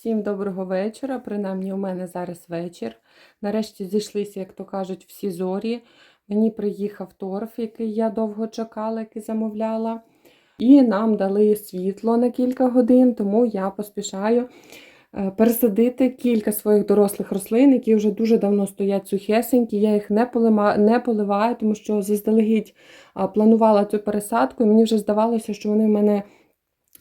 Всім доброго вечора. Принаймні, у мене зараз вечір. Нарешті зійшлися, як то кажуть, всі зорі. Мені приїхав торф, який я довго чекала, який замовляла. І нам дали світло на кілька годин, тому я поспішаю е, пересадити кілька своїх дорослих рослин, які вже дуже давно стоять сухесенькі. Я їх не, не поливаю, тому що заздалегідь планувала цю пересадку, і мені вже здавалося, що вони в мене.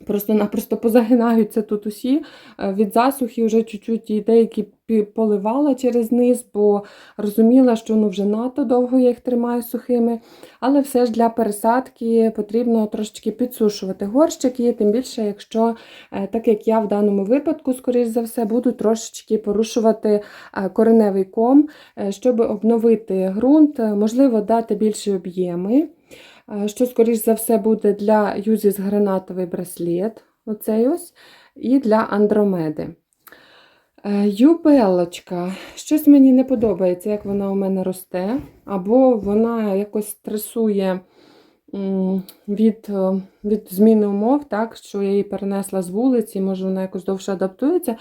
Просто-напросто позагинаються тут усі. Е, Від засухи вже чуть-чуть і деякі поливала через низ, бо розуміла, що ну, вже надто довго я їх тримаю сухими. Але все ж для пересадки потрібно трошечки підсушувати горщики, тим більше, якщо, е, так як я в даному випадку, скоріш за все, буду трошечки порушувати е, кореневий ком, щоб обновити ґрунт, можливо, дати більші об'єми. Е, Що, скоріш за все, буде для Юзіс гранатовий браслет, оцей ось, і для Андромеди. Е, Юбелочка. Щось мені не подобається, як вона у мене росте, або вона якось стресує від, е, від зміни умов, так, що я її перенесла з вулиці, може вона якось довше адаптується.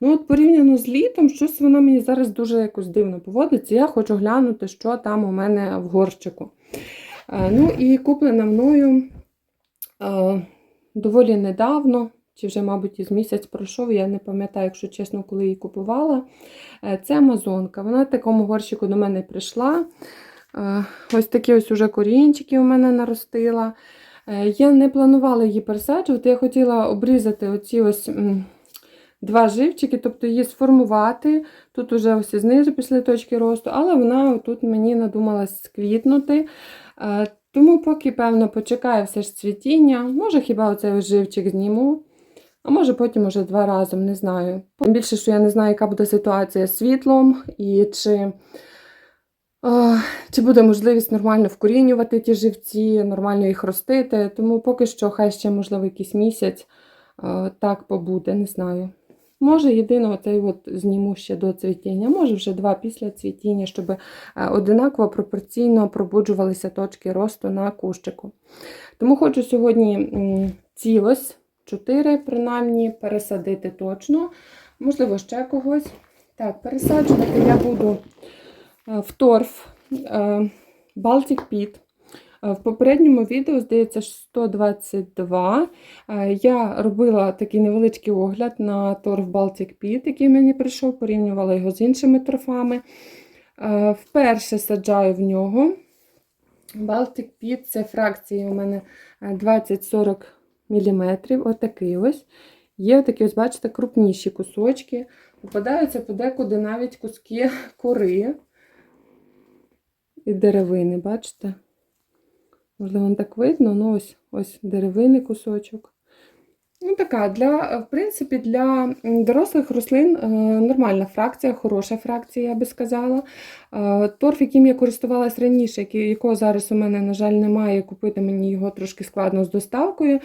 Ну, от порівняно з літом, щось вона мені зараз дуже якось дивно поводиться. Я хочу глянути, що там у мене в горщику. Е, Ну і куплена мною е, доволі недавно, чи вже, мабуть, із місяць пройшов, я не пам'ятаю, якщо чесно, коли її купувала. Е, Це Амазонка. Вона в такому горщику до мене прийшла. Ось такі ось уже корінчики у мене наростила. Я не планувала її пересаджувати, я хотіла обрізати оці ось. Два живчики, тобто її сформувати. Тут уже ось знизу після точки росту, але вона тут мені надумалась сквітнути. Е, Тому поки, певно, почекаю все ж цвітіння. Може, хіба оцей ось живчик зніму, а може потім уже два разом, не знаю. Тим більше, що я не знаю, яка буде ситуація з світлом, і чи, чи буде можливість нормально вкорінювати ті живці, нормально їх ростити. Тому поки що, хай ще, можливо, якийсь місяць е, так побуде, не знаю. Може, єдине, оцей от зніму ще до цвітіння, може вже два після цвітіння, щоб е, одинаково пропорційно пробуджувалися точки росту на кущику. Тому хочу сьогодні ці ось чотири, принаймні, пересадити точно. Можливо, ще когось. Так, пересаджувати я буду е, в торф е, Baltic Pit. Е, В попередньому відео, здається, 122. Е, Я робила такий невеличкий огляд на торф Baltic Pit, який мені прийшов, порівнювала його з іншими торфами. Е, Вперше саджаю в нього. Baltic Pit це фракції у мене е, 20-40 мм. Отакий ось. Є такі, ось, бачите, крупніші кусочки. Попадаються подекуди навіть куски кори і деревини, бачите? Можливо, не так видно, ну ось ось деревини кусочок. Ну, така, для, в принципі, для дорослих рослин е, нормальна фракція, хороша фракція, я би сказала. Е, торф, яким я користувалась раніше, якого зараз у мене, на жаль, немає, купити мені його трошки складно з доставкою.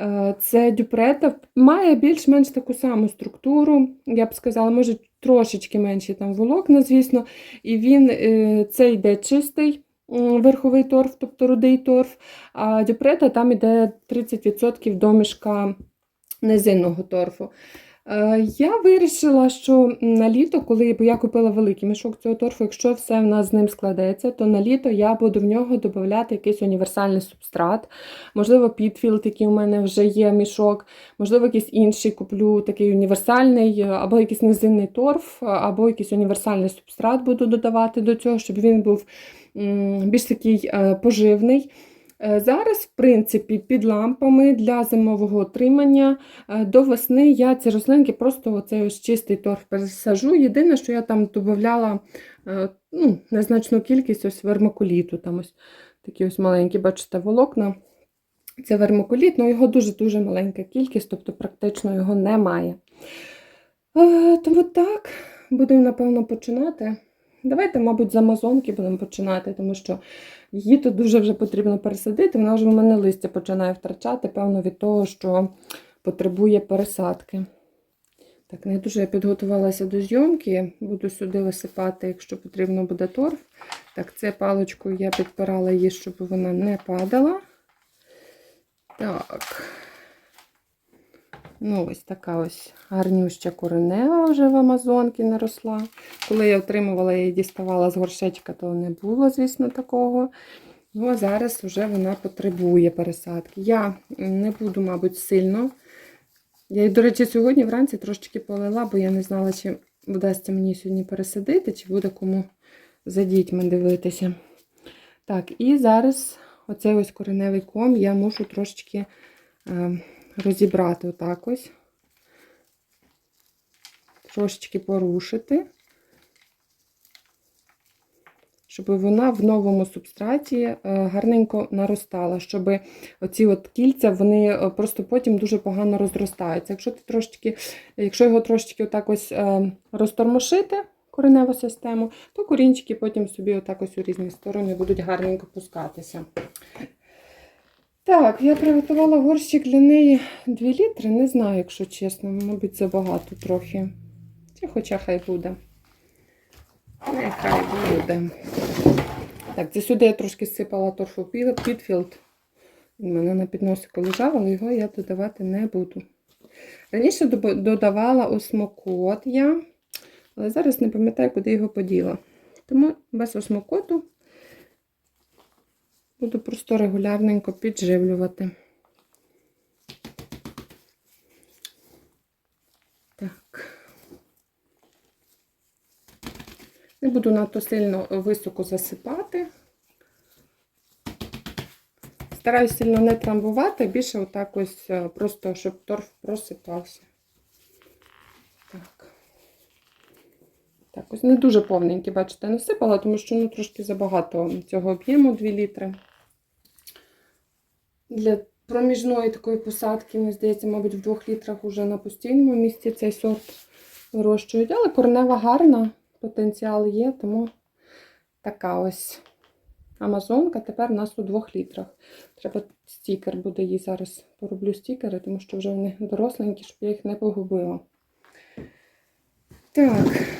Е, це дюпрета, має більш-менш таку саму структуру, я б сказала, може трошечки менші там волокна, звісно. І він це йде чистий верховий торф, тобто рудий торф, а дюпрета там йде 30% домішка низинного торфу. Е, Я вирішила, що на літо, коли бо я купила великий мішок цього торфу, якщо все в нас з ним складеться, то на літо я буду в нього додати якийсь універсальний субстрат. Можливо, підфілд, який у мене вже є мішок, можливо, якийсь інший куплю такий універсальний, е, або якийсь низинний торф, або якийсь універсальний субстрат буду додавати до цього, щоб він був більш такий е, поживний. Е, Зараз, в принципі, під лампами для зимового отримання е, до весни я ці рослинки просто оцей ось чистий торф пересажу. Єдине, що я там додавала ну, незначну кількість ось вермикуліту. Там ось такі ось маленькі, бачите, волокна. Це вермикуліт, але його дуже-дуже маленька кількість, тобто практично його немає. Тому так, будемо, напевно, починати. Давайте, мабуть, з Амазонки будемо починати, тому що її тут дуже вже потрібно пересадити. Вона вже в мене листя починає втрачати, певно, від того, що потребує пересадки. Так, не дуже я підготувалася до зйомки. Буду сюди висипати, якщо потрібно буде торф. Так, це паличкою я підпирала її, щоб вона не падала. Так. Ну, ось така ось гарнюща коренева вже в Амазонки наросла. Коли я отримувала її, діставала з горшечка, то не було, звісно, такого. Ну, а зараз вже вона потребує пересадки. Я не буду, мабуть, сильно. Я до речі, сьогодні вранці трошечки полила, бо я не знала, чи вдасться мені сьогодні пересадити, чи буде кому за дітьми дивитися. Так, і зараз оцей ось кореневий ком я мушу трошечки е, розібрати отак ось. Трошечки порушити, щоб вона в новому субстраті е, гарненько наростала, щоб оці от кільця вони е, просто потім дуже погано розростаються. Якщо ти трошечки, якщо його трошечки отак ось е, розтормошити, кореневу систему, то корінчики потім собі отак ось у різні сторони будуть гарненько пускатися. Так, я приготувала горщик для неї 2 літри. Не знаю, якщо чесно, мабуть, забагато трохи. Чи хоча хай буде. Нехай буде. Так, це сюди я трошки сипала торфу Підфілд. У мене на підносику лежав, але його я додавати не буду. Раніше додавала осмокот я, але зараз не пам'ятаю, куди його поділа. Тому без осмокоту буду просто регулярненько підживлювати. Так. Не буду надто сильно високо засипати. Стараюсь сильно не трамбувати, більше отак ось е, просто, щоб торф просипався. Так, ось не дуже повненький, бачите, насипала, тому що ну, трошки забагато цього об'єму 2 літри. Для проміжної такої посадки, мені здається, мабуть, в 2 літрах вже на постійному місці цей сорт вирощують. Але коренева гарна, потенціал є, тому така ось Амазонка тепер у нас у 2 літрах. Треба стікер буде їй зараз пороблю стікери, тому що вже вони доросленькі, щоб я їх не погубила. Так.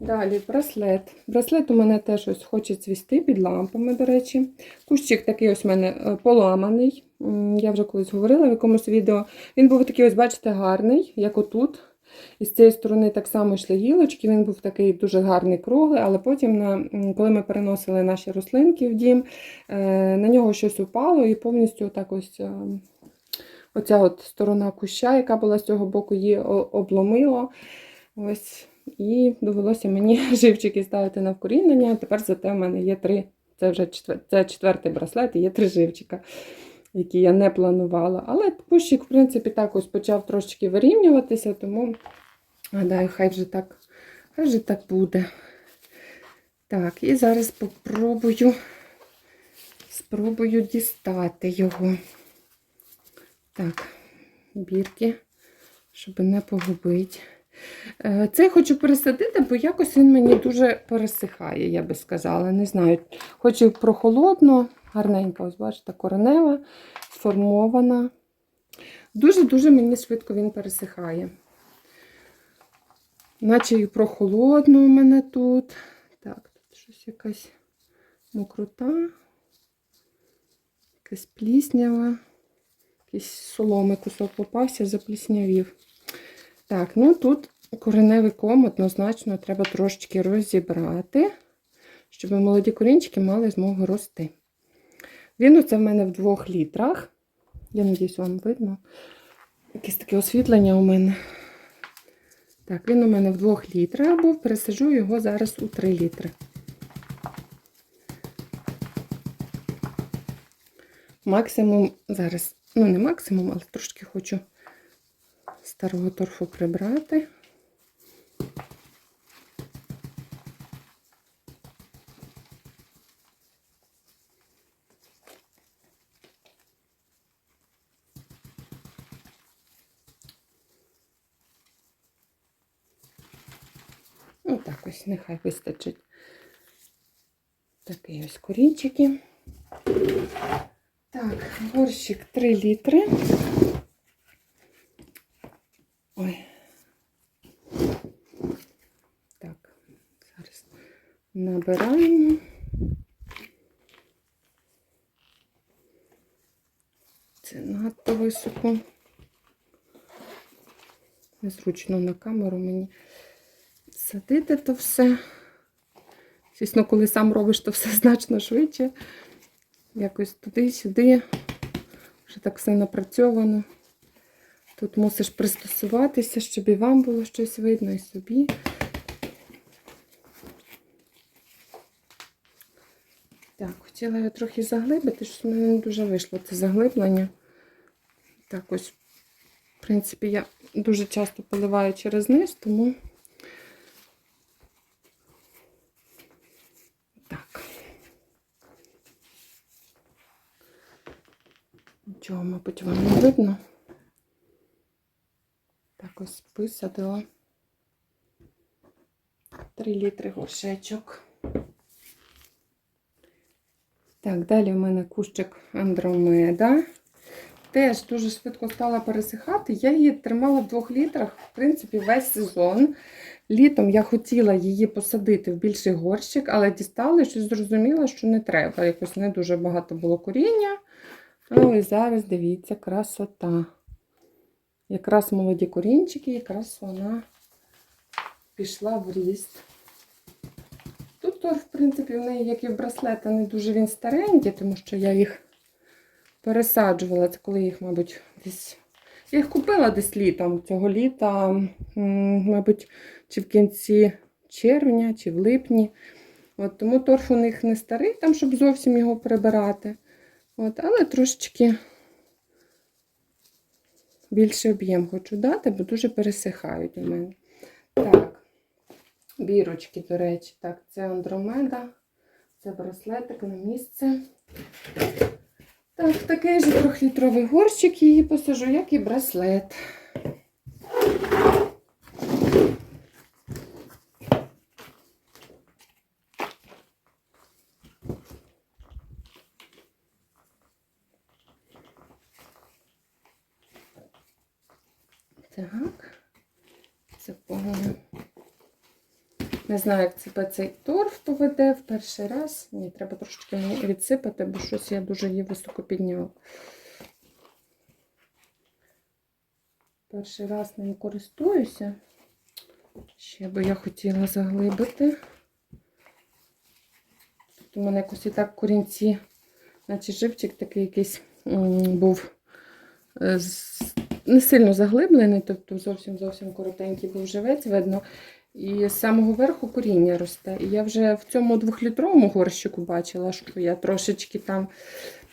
Далі браслет. Браслет у мене теж ось хоче цвісти під лампами, до речі. Кущик такий ось у мене е, поламаний. Я вже колись говорила в якомусь відео. Він був такий, ось, бачите, гарний, як отут. І з цієї сторони так само йшли гілочки. Він був такий дуже гарний круглий, але потім, на, коли ми переносили наші рослинки в дім, е, на нього щось упало і повністю так ось. е, Оця от сторона куща, яка була з цього боку, її обломило. Ось. І довелося мені живчики ставити на вкорінення. Тепер зате в мене є три. Це вже четвер... це четвертий браслет і є три живчика, які я не планувала. Але кущик, в принципі, так ось почав трошечки вирівнюватися, тому гадаю, хай вже так, хай вже так буде. Так, і зараз попробую, спробую дістати його. Так, бірки, щоб не погубити. Е, Це хочу пересадити, бо якось він мені дуже пересихає, я би сказала. Не знаю, хочу прохолодно, гарненька, ось бачите, коренева, сформована. Дуже-дуже мені швидко він пересихає. Наче і прохолодно у мене тут. Так, тут щось якась мокрота, якась пліснява. Якийсь соломи кусок попався, запліснявів. Так, ну тут кореневий ком однозначно треба трошечки розібрати, щоб молоді корінчики мали змогу рости. Він оце в мене в двох літрах. Я надіюсь, вам видно. Якесь таке освітлення у мене. Так, він у мене в двох літрах був, пересаджу його зараз у 3 літри. Максимум зараз, ну не максимум, але трошки хочу старого торфу прибрати. Ну, так ось, нехай вистачить. Такі ось корінчики. Так, борщик 3 літри. Ой. Так, зараз набираємо. Це надто високо. Незручно на камеру мені садити то все. Звісно, коли сам робиш, то все значно швидше. Якось туди-сюди. Вже так все напрацьовано. Тут мусиш пристосуватися, щоб і вам було щось видно, і собі. Так, хотіла я трохи заглибити, що в мене не дуже вийшло це заглиблення. Так ось, в принципі, я дуже часто поливаю через низ, тому так. Нічого, мабуть, вам не видно. Так ось висадила. 3 літри горшечок. Так, далі в мене кущик Андромеда. Теж дуже швидко стала пересихати. Я її тримала в 2 літрах, в принципі, весь сезон. Літом я хотіла її посадити в більший горщик, але дістала і зрозуміла, що не треба. Якось не дуже багато було коріння. Але зараз дивіться, красота. Якраз молоді корінчики, якраз вона пішла в ріст. Тут торф, в принципі, в неї, як і в браслета, не дуже він старенький, тому що я їх пересаджувала. Це коли їх, мабуть, десь. Я їх купила десь літом цього літа, мабуть, чи в кінці червня, чи в липні. От, тому торф у них не старий, там, щоб зовсім його прибирати. От, але трошечки більший об'єм хочу дати, бо дуже пересихають у мене. Так, бірочки, до речі, так, це Андромеда, це браслетик на місце. Так, такий же трьохлітровий горщик її посажу, як і браслет. Так, це погано. Не знаю, як себе цей торф поведе в перший раз. Ні, треба трошечки мені відсипати, бо щось я дуже її високо підняла. Перший раз нею користуюся. Ще би я хотіла заглибити. Тут у мене якось і так корінці, наче живчик такий якийсь був е, не сильно заглиблений, тобто зовсім зовсім коротенький був живець, видно. І з самого верху коріння росте. І я вже в цьому двохлітровому горщику бачила, що я трошечки там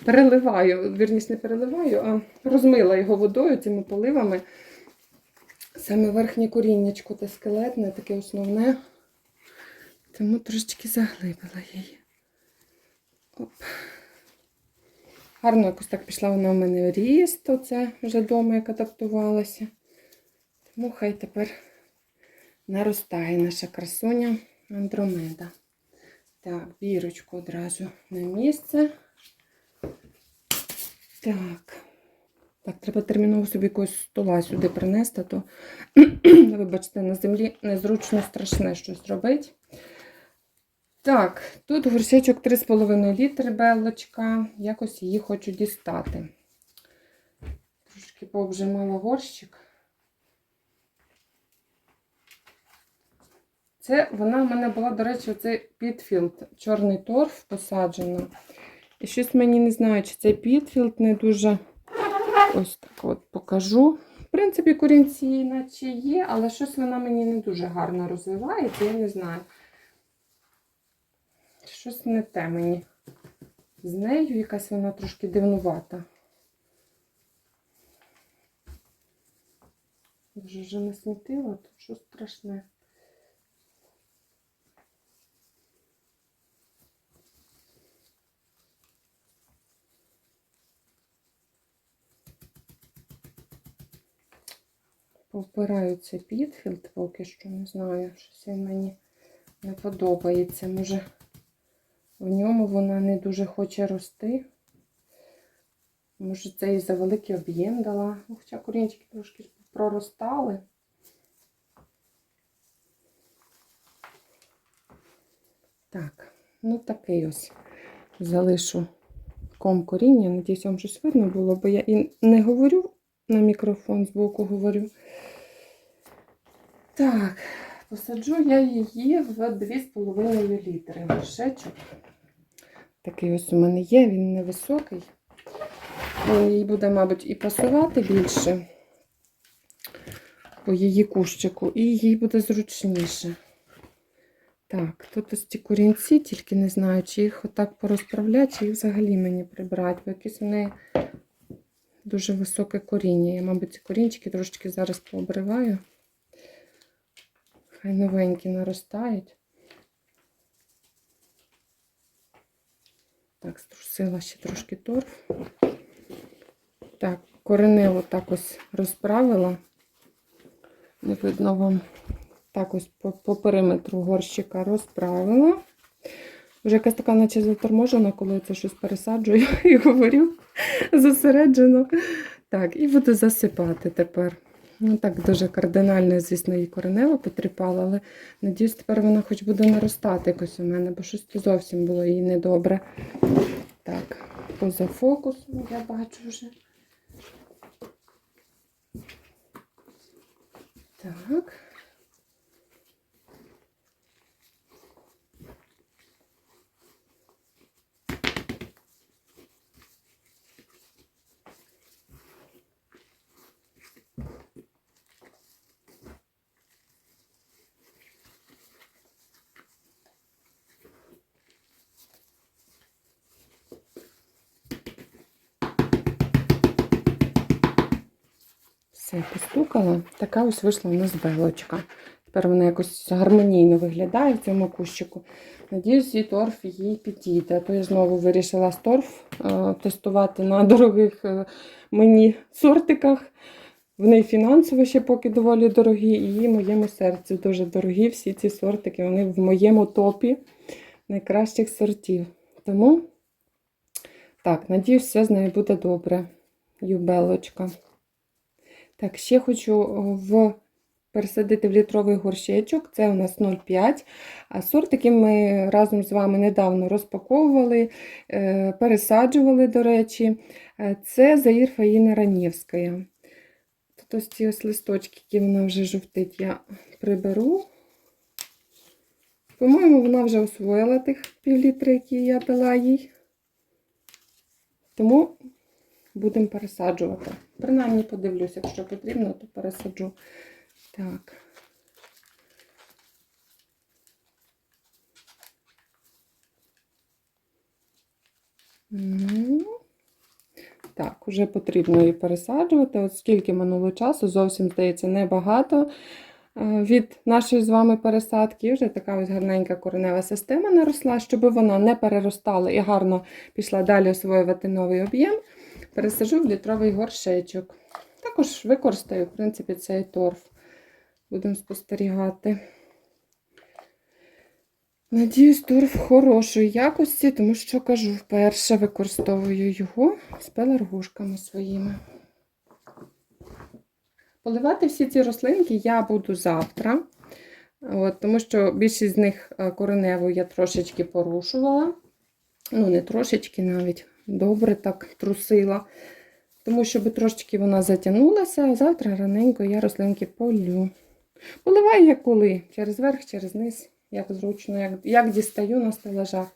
переливаю, вірніше не переливаю, а розмила його водою цими поливами. Саме верхнє коріннячко та скелетне, таке основне. Тому трошечки заглибила її. Оп. Гарно якось так пішла вона в мене ріст, оце вже вдома, як адаптувалася. Тому хай тепер наростає наша красуня Андромеда. Так, бірочку одразу на місце. Так. Так, треба терміново собі якогось стола сюди принести, то, вибачте, на землі незручно страшне щось робити. Так, тут горшечок 3,5 літри белочка. Якось її хочу дістати. Трошки пообжимала горщик. Це вона в мене була, до речі, оцей підфілд, чорний торф посаджено. І щось мені не знаю, чи цей підфілд не дуже ось так от покажу. В принципі, корінці наче є, але щось вона мені не дуже гарно розвивається, я не знаю. Щось не те мені. З нею якась вона трошки дивнувата. Вже вже не смітила, то що страшне. Повбираю цей підфілд поки що, не знаю, щось мені не подобається. Може, в ньому вона не дуже хоче рости. Може, це і за великий об'єм дала. Ну, Хоча корінчики трошки проростали. Так, ну такий ось залишу ком коріння. Надіюсь, вам щось видно було, бо я і не говорю на мікрофон, збоку говорю. Так, посаджу я її в 2,5 літри горшечок. Такий ось у мене є, він невисокий. Він їй буде, мабуть, і пасувати більше по її кущику, і їй буде зручніше. Так, тут ось ці корінці, тільки не знаю, чи їх отак порозправляти, чи їх взагалі мені прибрати, бо якісь у неї дуже високе коріння. Я, мабуть, ці корінчики трошечки зараз пообриваю. Хай новенькі наростають. Так, струсила ще трошки торф. Так, коренево так ось розправила. Не видно вам. Так ось по, по периметру горщика розправила. Вже якась така, наче заторможена, коли це щось пересаджую і говорю зосереджено. Так, і буду засипати тепер. Ну так, дуже кардинально, звісно, її коренево потріпала, але надіюсь, тепер вона хоч буде наростати якось у мене, бо щось зовсім було їй недобре. Так, поза фокусом я бачу вже. Так. Все, постукала. Така ось вийшла у нас белочка. Тепер вона якось гармонійно виглядає в цьому кущику. Надіюсь, і торф їй підійде. А То я знову вирішила торф е, тестувати на дорогих е, мені сортиках. Вони фінансово ще поки доволі дорогі, і моєму серцю дуже дорогі всі ці сортики. Вони в моєму топі найкращих сортів. Тому, так, надіюсь, все з нею буде добре. Юбелочка. Так, ще хочу в пересадити в літровий горщечок. Це у нас 0,5. А сорт, який ми разом з вами недавно розпаковували, е, пересаджували, до речі, е, це Заїр Фаїна Ранєвська. Тут ось ці ось листочки, які вона вже жовтить, я приберу. По-моєму, вона вже освоїла тих півлітри, які я дала їй. Тому будемо пересаджувати. Принаймні подивлюся, якщо потрібно, то пересаджу. Так. Ну, Так, вже потрібно її пересаджувати. От скільки минуло часу, зовсім здається, небагато е, від нашої з вами пересадки. Вже така ось гарненька коренева система наросла, щоб вона не переростала і гарно пішла далі освоювати новий об'єм. Пересажу в літровий горшечок. Також використаю, в принципі, цей торф. Будемо спостерігати. Надіюсь, торф хорошої якості, тому що кажу, вперше використовую його з пеларгушками своїми. Поливати всі ці рослинки я буду завтра, от, тому що більшість з них е, кореневу я трошечки порушувала. Ну, не трошечки навіть добре так трусила. Тому, щоб трошечки вона затягнулася, а завтра раненько я рослинки полю. Поливаю як коли, через верх, через низ, як зручно, як, як дістаю на стелажах.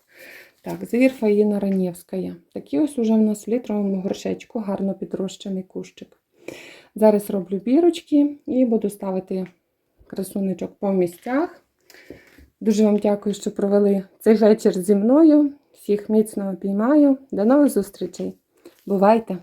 Так, Завір Фаїна Ранєвська. Такий ось уже в нас в літровому горшечку, гарно підрощений кущик. Зараз роблю бірочки і буду ставити красунечок по місцях. Дуже вам дякую, що провели цей вечір зі мною. Всіх міцно обіймаю. До нових зустрічей. Бувайте!